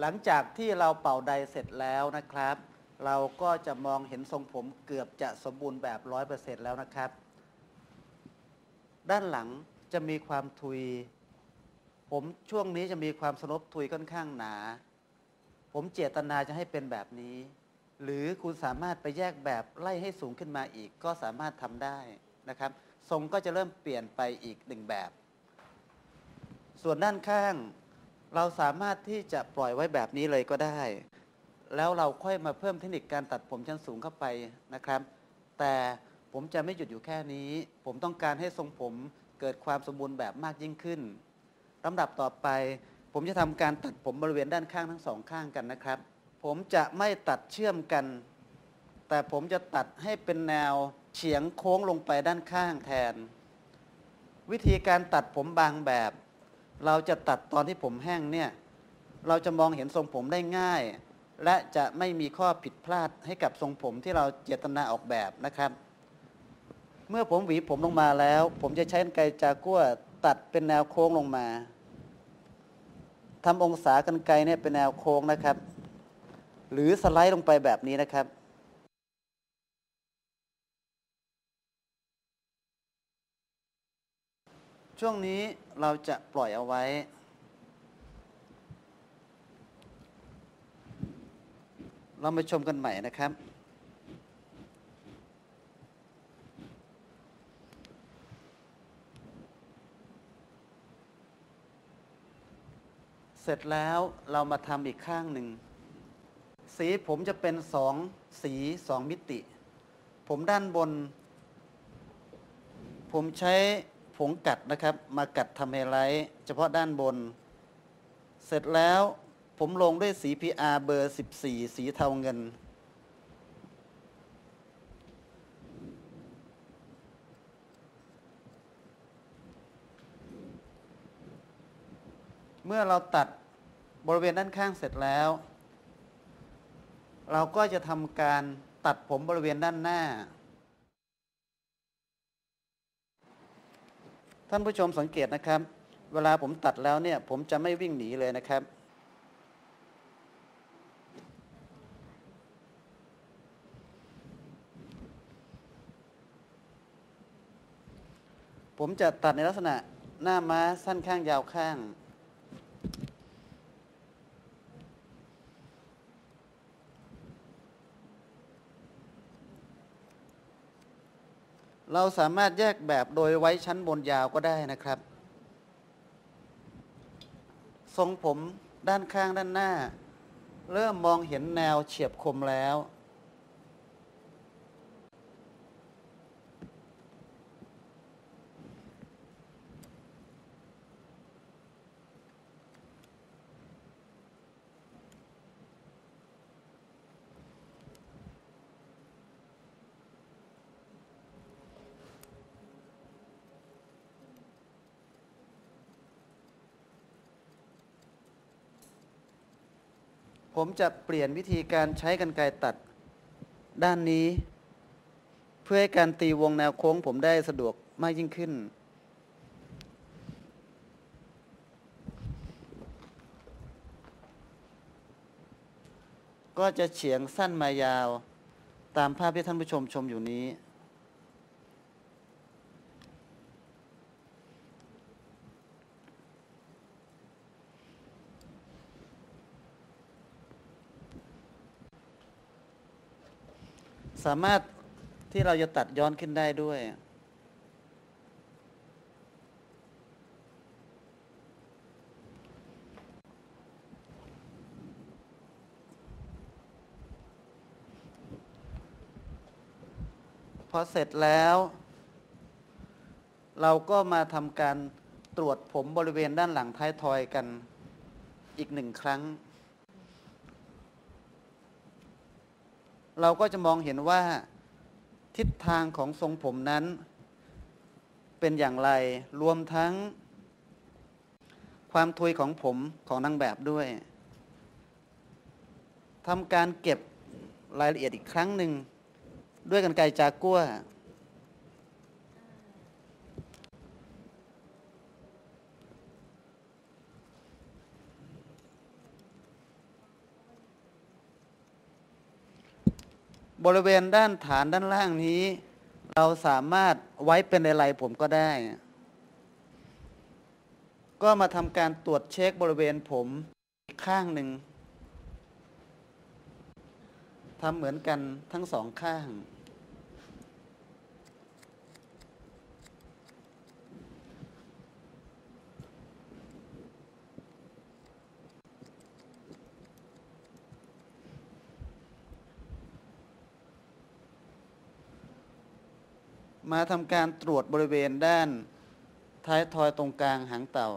หลังจากที่เราเป่าใดเสร็จแล้วนะครับ เราก็จะมองเห็นทรงผมเกือบจะสมบูรณ์แบบร้อยเปอร์เซ็นต์แล้วนะครับ ด้านหลังจะมีความทุย ผมช่วงนี้จะมีความสนบทุยค่อนข้างหนา ผมเจตนาจะให้เป็นแบบนี้ หรือคุณสามารถไปแยกแบบไล่ให้สูงขึ้นมาอีก ก็สามารถทำได้นะครับ ทรงก็จะเริ่มเปลี่ยนไปอีกหนึ่งแบบ ส่วนด้านข้าง เราสามารถที่จะปล่อยไว้แบบนี้เลยก็ได้ แล้วเราค่อยมาเพิ่มเทคนิคการตัดผมชั้นสูงเข้าไปนะครับ แต่ผมจะไม่หยุดอยู่แค่นี้ ผมต้องการให้ทรงผมเกิดความสมบูรณ์แบบมากยิ่งขึ้นลำดับต่อไป ผมจะทำการตัดผมบริเวณด้านข้างทั้งสองข้างกันนะครับ ผมจะไม่ตัดเชื่อมกัน แต่ผมจะตัดให้เป็นแนวเฉียงโค้งลงไปด้านข้างแทน วิธีการตัดผมบางแบบ เราจะตัดตอนที่ผมแห้งเนี่ยเราจะมองเห็นทรงผมได้ง่าย และจะไม่มีข้อผิดพลาดให้กับทรงผมที่เราเจตนาออกแบบนะครับ เมื่อผมหวีผมลงมาแล้ว ผมจะใช้กรรไกรจากัวตัดเป็นแนวโค้งลงมาทำองศากรรไกรเนี่ยเป็นแนวโค้งนะครับ หรือสไลด์ลงไปแบบนี้นะครับ ช่วงนี้เราจะปล่อยเอาไว้ เรามาชมกันใหม่นะครับ เสร็จแล้วเรามาทำอีกข้างหนึ่ง สีผมจะเป็นสองสีสองมิติ ผมด้านบน ผมใช้ ผงกัดนะครับ มากัดทำไฮไลท์เฉพาะด้านบน เสร็จแล้วผมลงด้วยสี PR เบอร์ 14 สีเทาเงิน เมื่อเราตัดบริเวณด้านข้างเสร็จแล้ว เราก็จะทำการตัดผมบริเวณด้านหน้า ท่านผู้ชมสังเกตนะครับ เวลาผมตัดแล้วเนี่ย ผมจะไม่วิ่งหนีเลยนะครับ ผมจะตัดในลักษณะหน้าม้าสั้นข้างยาวข้าง เราสามารถแยกแบบโดยไว้ชั้นบนยาวก็ได้นะครับ ทรงผมด้านข้างด้านหน้า เริ่มมองเห็นแนวเฉียบคมแล้ว ผมจะเปลี่ยนวิธีการใช้กันไกรตัดด้านนี้ เพื่อให้การตีวงแนวโค้งผมได้สะดวกมากยิ่งขึ้น ก็จะเฉียงสั้นมายาวตามภาพที่ท่านผู้ชมชมอยู่นี้ สามารถที่เราจะตัดย้อนขึ้นได้ด้วย พอเสร็จแล้ว เราก็มาทำการตรวจผมบริเวณด้านหลังท้ายทอยกันอีกหนึ่งครั้ง เราก็จะมองเห็นว่าทิศทางของทรงผมนั้น เป็นอย่างไรรวมทั้ง ความทุยของผมของนางแบบด้วยทำการเก็บรายละเอียดอีกครั้งหนึ่ง ด้วยกันไกรจากัว บริเวณด้านฐานด้านล่างนี้ เราสามารถไว้เป็นอะไรผมก็ได้ ก็มาทำการตรวจเช็คบริเวณผมอีกข้างหนึ่งทำเหมือนกันทั้งสองข้าง มาทำการตรวจบริเวณด้านท้ายทอยตรงกลางหางเต่า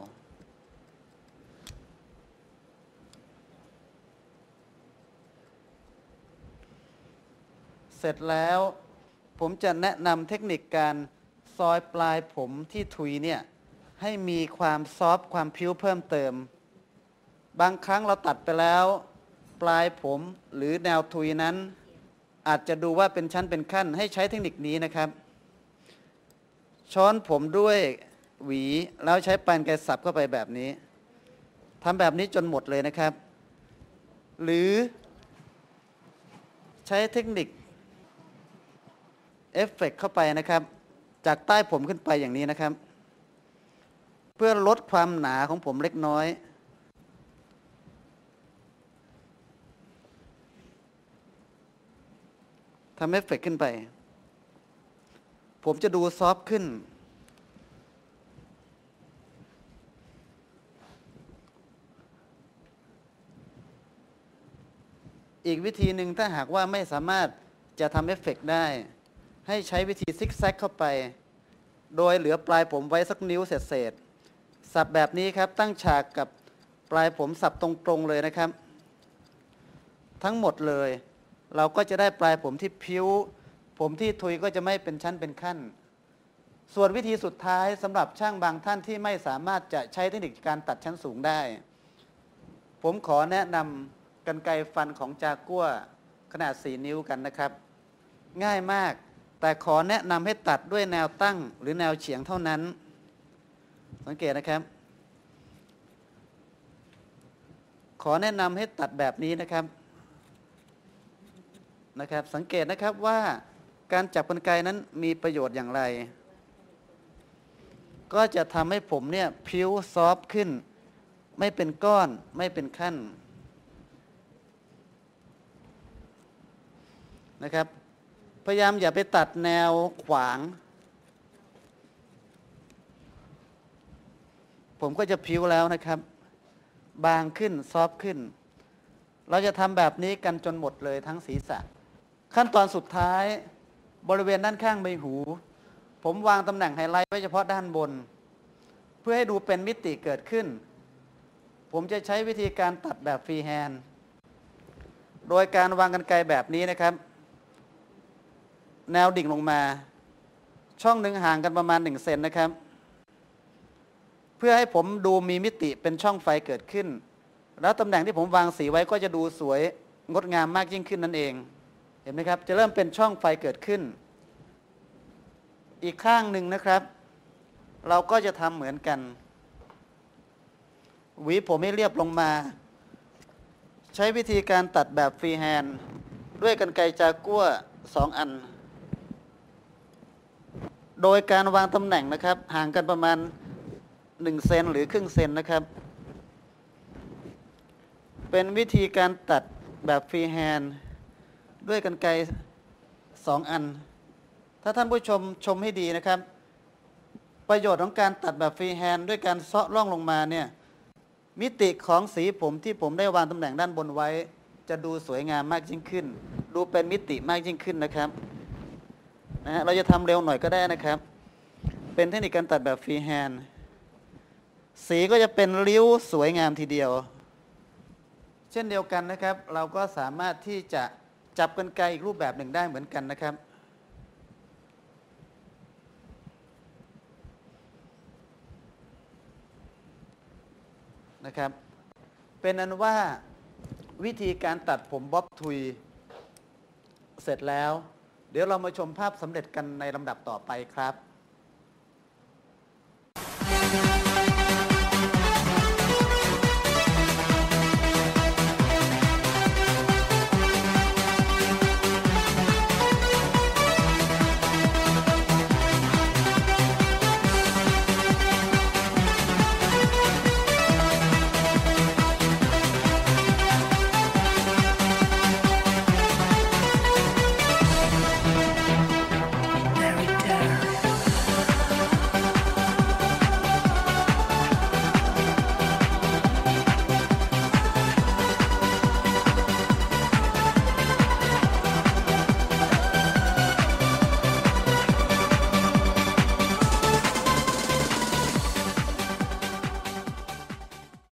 เสร็จแล้วผมจะแนะนำเทคนิคการซอยปลายผมที่ทุยเนี่ย ให้มีความซอฟความพิ้วเพิ่มเติม บางครั้งเราตัดไปแล้ว ปลายผมหรือแนวทุยนั้น อาจจะดูว่าเป็นชั้นเป็นขั้นให้ใช้เทคนิคนี้นะครับ ช้อนผมด้วยหวี แล้วใช้ปานไกสับเข้าไปแบบนี้ทำแบบนี้จนหมดเลยนะครับ หรือใช้เทคนิคเอฟเฟกเข้าไปนะครับ จากใต้ผมขึ้นไปอย่างนี้นะครับ เพื่อลดความหนาของผมเล็กน้อย ทำเอฟเฟกขึ้นไป ผมจะดูซอฟต์ขึ้น อีกวิธีหนึ่งถ้าหากว่าไม่สามารถจะทำเอฟเฟกต์ได้ ให้ใช้วิธีซิกแซกเข้าไป โดยเหลือปลายผมไว้สักนิ้วเศษๆสับแบบนี้ครับตั้งฉากกับปลายผมสับตรงๆเลยนะครับ ทั้งหมดเลย เราก็จะได้ปลายผมที่พิ้ว ผมที่ทุยก็จะไม่เป็นชั้นเป็นขั้น ส่วนวิธีสุดท้ายสำหรับช่างบางท่านที่ไม่สามารถจะใช้เทคนิคการตัดชั้นสูงได้ ผมขอแนะนำกันไกรฟันของจากัวขนาด 4 นิ้วกันนะครับ ง่ายมากแต่ขอแนะนำให้ตัดด้วยแนวตั้งหรือแนวเฉียงเท่านั้น สังเกตนะครับ ขอแนะนำให้ตัดแบบนี้นะครับนะครับ สังเกตนะครับว่า การจับกรรไกนั้นมีประโยชน์อย่างไร ก็จะทำให้ผมเนี่ยพิ้วซอฟต์ขึ้น ไม่เป็นก้อนไม่เป็นขั้นนะครับ พยายามอย่าไปตัดแนวขวาง ผมก็จะพิ้วแล้วนะครับ บางขึ้นซอฟต์ขึ้น เราจะทำแบบนี้กันจนหมดเลยทั้งศีรษะ ขั้นตอนสุดท้าย บริเวณด้านข้างใบหู ผมวางตำแหน่งไฮไลท์ไว้เฉพาะด้านบน เพื่อให้ดูเป็นมิติเกิดขึ้น ผมจะใช้วิธีการตัดแบบฟรีแฮนด์โดยการวางกันไกรแบบนี้นะครับ แนวดิ่งลงมา ช่องหนึ่งห่างกันประมาณ1เซนนะครับ เพื่อให้ผมดูมีมิติเป็นช่องไฟเกิดขึ้น แล้วตำแหน่งที่ผมวางสีไว้ก็จะดูสวยงดงามมากยิ่งขึ้นนั่นเอง ห็นไหมครับ จะเริ่มเป็นช่องไฟเกิดขึ้น อีกข้างหนึ่งนะครับ เราก็จะทำเหมือนกันหวีผมให้เรียบลงมา ใช้วิธีการตัดแบบฟรีแฮนด์ด้วยกันไกรจากัวสองอัน โดยการวางตำแหน่งนะครับ ห่างกันประมาณ1เซนหรือครึ่งเซนนะครับ เป็นวิธีการตัดแบบฟรีแฮนด์ ด้วยกันไกรสองอัน ถ้าท่านผู้ชมชมให้ดีนะครับ ประโยชน์ของการตัดแบบฟรีแฮนด์ด้วยการเซาะร่องลงมาเนี่ยมิติของสีผมที่ผมได้วางตำแหน่งด้านบนไว้ จะดูสวยงามมากยิ่งขึ้น ดูเป็นมิติมากยิ่งขึ้นนะครับนะฮะเราจะทำเร็วหน่อยก็ได้นะครับ เป็นเทคนิคการตัดแบบฟรีแฮนด์สีก็จะเป็นริ้วสวยงามทีเดียว เช่นเดียวกันนะครับ เราก็สามารถที่จะ จับกันไกลอีกรูปแบบหนึ่งได้เหมือนกันนะครับ นะครับ เป็นอันว่าวิธีการตัดผมบ๊อบทุยเสร็จแล้ว เดี๋ยวเรามาชมภาพสำเร็จกันในลำดับต่อไปครับ